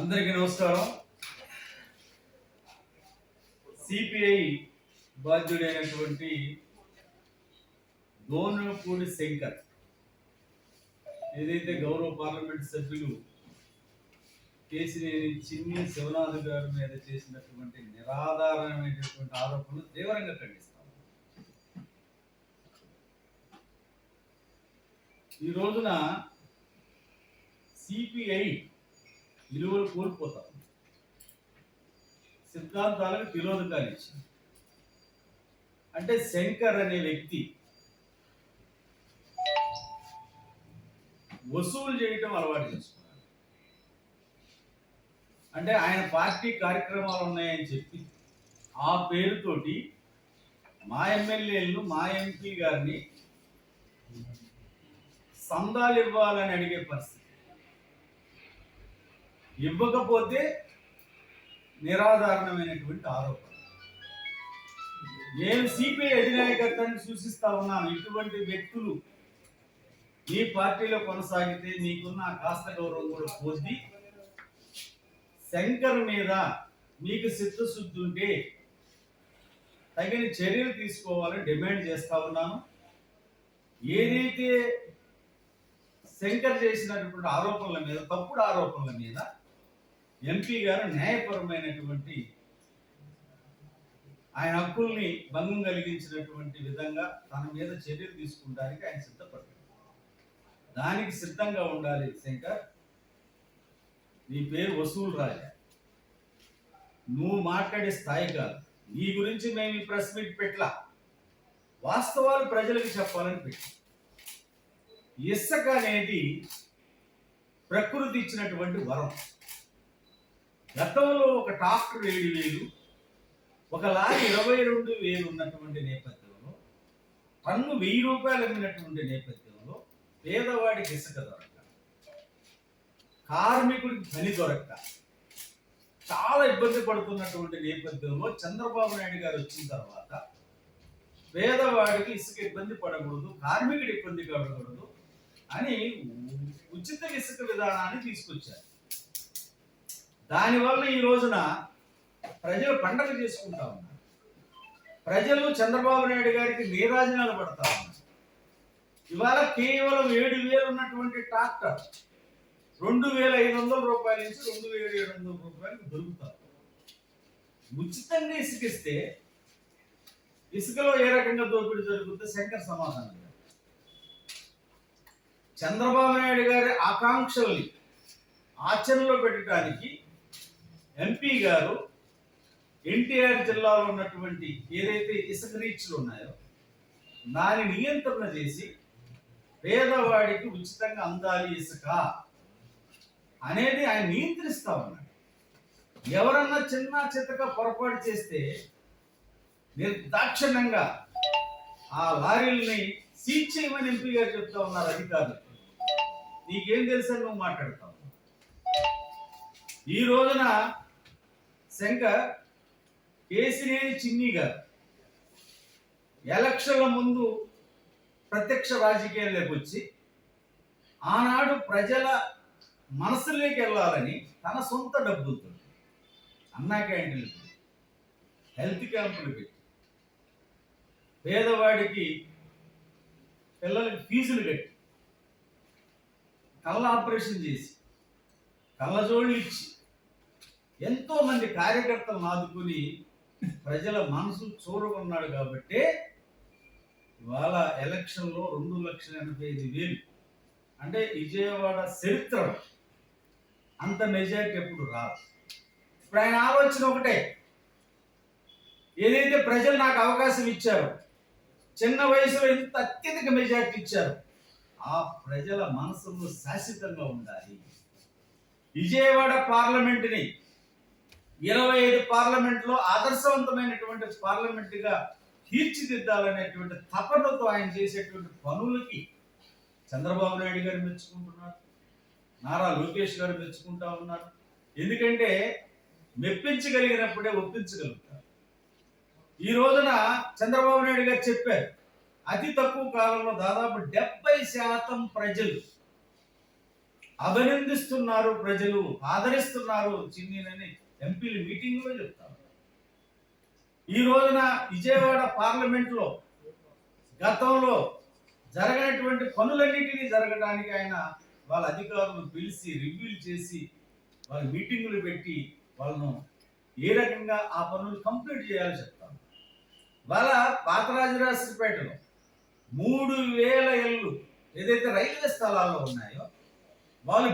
అందరికీ నమస్కారం. సిపిఐ బాధ్యుడైనటువంటి దోనపూడి శంకర్. ఏదైతే గౌరవ పార్లమెంట్ సభ్యులు కేసినేని చిన్ని శివనాథ్ గారి మీద చేసినటువంటి నిరాధారమైనటువంటి ఆరోపణలు తీవ్రంగా ఖండిస్తాం. ఈ రోజున సిపిఐ విలువలు కోల్పోతాం. సిద్ధాంతాలకు విరోధకాలు ఇచ్చింది. అంటే శంకర్ అనే వ్యక్తి వసూలు చేయటం అలవాటు చేసుకున్నారు అంటే ఆయన పార్టీ కార్యక్రమాలు ఉన్నాయని చెప్పి ఆ పేరుతోటి మా ఎమ్మెల్యేలను మా ఎంపీ గారిని సందాలు ఇవ్వాలని అడిగే పరిస్థితి. ఇవ్వకపోతే నిరాధారణమైనటువంటి ఆరోపణ. నేను సిపిఐ అధినాయకత్వాన్ని సూచిస్తా ఉన్నాను. ఇటువంటి వ్యక్తులు మీ పార్టీలో కొనసాగితే నీకున్న కాస్త గౌరవం కూడా పొంది శంకర్ మీద మీకు చిత్తశుద్ధి ఉంటే తగిన చర్యలు తీసుకోవాలని డిమాండ్ చేస్తా ఉన్నాను. ఏదైతే శంకర్ చేసినటువంటి ఆరోపణల మీద తప్పుడు ఆరోపణల మీద ఎంపీ గారు న్యాయపరమైనటువంటి ఆయన హక్కుల్ని భంగం కలిగించినటువంటి విధంగా తన మీద చర్యలు తీసుకుంటానికి ఆయన సిద్ధపడ్డాడు దానికి సిద్ధంగా ఉండాలి శంకర్. నీ పేరు వసూలు రాయ. నువ్వు మాట్లాడే స్థాయి కాదు. నీ గురించి మేము ఈ ప్రెస్ మీట్ పెట్టలా. వాస్తవాలు ప్రజలకు చెప్పాలని పెట్టి. ఇసుక అనేది ప్రకృతి ఇచ్చినటువంటి వరం. గతంలో ఒక ట్రాక్టర్ ఏడు వేలు ఒక లారీ ఇరవై రెండు వేలు ఉన్నటువంటి నేపథ్యంలో టన్ను వెయ్యి రూపాయలు అమ్మినటువంటి నేపథ్యంలో పేదవాడికి ఇసుక దొరక కార్మికుడికి పని దొరక చాలా ఇబ్బంది పడుతున్నటువంటి నేపథ్యంలో చంద్రబాబు నాయుడు గారు వచ్చిన తర్వాత పేదవాడికి ఇసుక ఇబ్బంది పడకూడదు కార్మికుడి ఇబ్బంది పడకూడదు అని ఉచిత ఇసుక విధానాన్ని తీసుకొచ్చారు. దానివల్ల ఈ రోజున ప్రజలు పండగ చేసుకుంటా ఉన్నారు. ప్రజలు చంద్రబాబు నాయుడు గారికి నీరాజనాలు పడతా ఉన్నారు. ఇవాళ కేవలం ఏడు వేలు ఉన్నటువంటి ట్రాక్టర్ రెండు వేల ఐదు వందల రూపాయల నుంచి రెండు వేల ఏడు వందల రూపాయలకు దొరుకుతారు. ఉచితంగా ఇసుకిస్తే ఇసుకలో ఏ రకంగా దోపిడీ జరుగుతుందో శంకర్ సమాధానం చంద్రబాబు నాయుడు గారి ఆకాంక్షల్ని ఆచరణలో పెట్టడానికి ఎంపీ గారు ఎన్టీఆర్ జిల్లాలో ఉన్నటువంటి ఏదైతే ఇసుక రీచ్లు ఉన్నాయో దాని నియంత్రణ చేసి పేదవాడికి ఉచితంగా అందాలి ఇసుక అనేది ఆయన నియంత్రిస్తా ఉన్నాడు. ఎవరన్నా చిన్న చితక పొరపాటు చేస్తే నిర్దాక్షిణ్యంగా ఆ లారీల్ని సీజ్ చేయమని ఎంపీ గారు చెప్తా ఉన్నారు అధికారులు. నీకేం తెలుసని నువ్వు మాట్లాడతావు. ఈ రోజున శంకర్ కేసినేని చిన్ని గారు ఎలక్షన్ల ముందు ప్రత్యక్ష రాజకీయాల్లోకి వచ్చి ఆనాడు ప్రజల మనసులోకి వెళ్ళాలని తన సొంత డబ్బులతో అన్నా క్యాంటీన్లు పెట్టి హెల్త్ క్యాంపులు పెట్టి పేదవాడికి పిల్లలకి ఫీజులు కట్టి కళ్ళ ఆపరేషన్ చేసి కళ్ళజోళ్ళు ఇచ్చి ఎంతో మంది కార్యకర్తలను ఆదుకుని ప్రజల మనసు చూడకున్నాడు కాబట్టే ఇవాళ ఎలక్షన్లో రెండు లక్షల ఎనభై ఐదు వేలు. అంటే విజయవాడ చరిత్ర అంత మెజారిటీ ఎప్పుడు రాదు. ఇప్పుడు ఆయన ఆలోచన ఒకటే. ఏదైతే ప్రజలు నాకు అవకాశం ఇచ్చారు చిన్న వయసులో ఇంత అత్యధిక మెజారిటీ ఇచ్చారు ఆ ప్రజల మనసులో శాశ్వతంగా ఉండాలి. విజయవాడ పార్లమెంటుని ఇరవై ఐదు పార్లమెంట్లో ఆదర్శవంతమైనటువంటి పార్లమెంటుగా తీర్చిదిద్దాలనేటువంటి తపనతో ఆయన చేసేటువంటి పనులకి చంద్రబాబు నాయుడు గారు మెచ్చుకుంటున్నారు. నారా లోకేష్ గారు మెచ్చుకుంటా ఉన్నారు. ఎందుకంటే మెప్పించగలిగినప్పుడే ఒప్పించగలుగుతారు. ఈ రోజున చంద్రబాబు నాయుడు గారు చెప్పారు అతి తక్కువ కాలంలో దాదాపు డెబ్బై శాతం ప్రజలు అభినందిస్తున్నారు ప్రజలు ఆదరిస్తున్నారు చిన్నీనని ఎంపీలు మీటింగ్లో చెప్తారు. ఈ రోజున విజయవాడ పార్లమెంట్లో గతంలో జరగనటువంటి పనులన్నింటినీ జరగడానికి ఆయన వాళ్ళ అధికారులను పిలిచి రివ్యూలు చేసి వాళ్ళ మీటింగులు పెట్టి వాళ్ళను ఏ రకంగా ఆ పనులు కంప్లీట్ చేయాలో చెప్తాను వాళ్ళ పాతరాజరాజపేటలో మూడు వేల ఇళ్ళు ఏదైతే రైల్వే స్థలాల్లో ఉన్నాయో వాళ్ళు